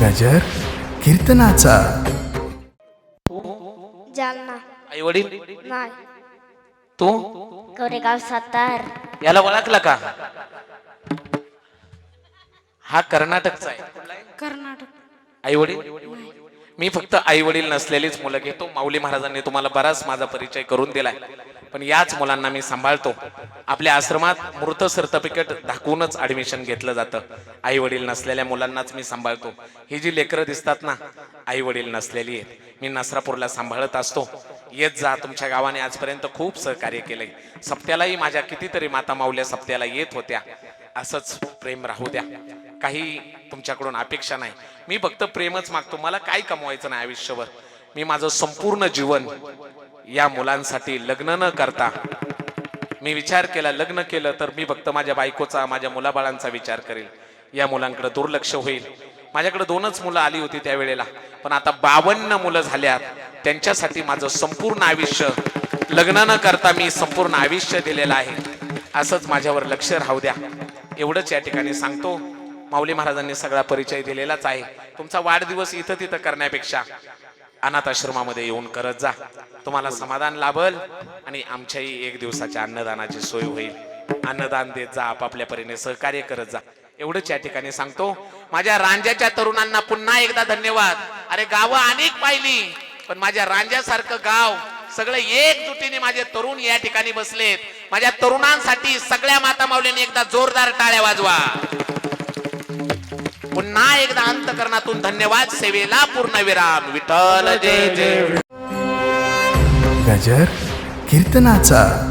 गजर कीर्तनाचा. जालना. आई वडील? नाही. तू? कोरेगाव सातार. याला ओळखला का? हा कर्नाटकचा आहे. कर्नाटक. आई वडील? मी फक्त आई वडील नसलेलीच मुलं घेतो माऊली महाराजांनी तुम्हाला बराच माझा परिचय करून दिलाय. पण याच मुलांना मी सांभाळतो. आपल्या आश्रमात मृत सर्टिफिकेट दाखवूनच ऍडमिशन घेतलं जातं. आई वडील नसलेल्या मुलांनाच मी सांभाळतो. ही जी लेकरं दिसतात ना आई वडील नसलेली आहेत. मी नसरापूरला सांभाळत असतो. येत जा तुमच्या गावाने आजपर्यंत खूप सहकार्य केलंय. सप्त्यालाही माझ्या कितीतरी माता माऊल्या सप्त्याला येत होत्या. असंच प्रेम राहू द्या. काही तुमच्याकडून अपेक्षा नाही. मी फक्त प्रेमच मागतो. मला काय कमवायचं नाही आयुष्यभर. मी माझं संपूर्ण जीवन या मुलांसाठी लग्न न करता मी विचार केला लग्न केलं तर मी फक्त माझ्या बायकोचा माझ्या मुलाबाळांचा विचार करेल. या मुलांकडे दुर्लक्ष होईल. माझ्याकडे दोनच मुलं आली होती त्यावेळेला पण आता बावन्न मुलं झाल्यात. त्यांच्यासाठी माझं संपूर्ण आयुष्य लग्न न करता मी संपूर्ण आयुष्य दिलेलं आहे. असंच माझ्यावर लक्ष राहू द्या. एवढंच या ठिकाणी सांगतो. माऊली महाराजांनी सगळा परिचय दिलेलाच आहे. तुमचा वाढदिवस इथं तिथं करण्यापेक्षा अनाथ आश्रमामध्ये येऊन करत जा. तुम्हाला समाधान लाभल आणि आमच्याही एक दिवसाच्या अन्नदानाची सोय होईल. अन्नदान देत जा आपापल्या परीने सहकार्य करत जा. एवढंच या ठिकाणी सांगतो. माझ्या रांजाच्या तरुणांना पुन्हा एकदा धन्यवाद. अरे गावं अनेक पाहिली पण माझ्या रांजासारखं गाव सगळे एकजुटीने माझे तरुण या ठिकाणी बसलेत. माझ्या तरुणांसाठी सगळ्या माता माऊलीने एकदा जोरदार टाळ्या वाजवा. पुन्हा एकदा अंतकरणातून धन्यवाद सेवेला पूर्ण विराम. विठ्ठल जय जय. गजर कीर्तनाचा.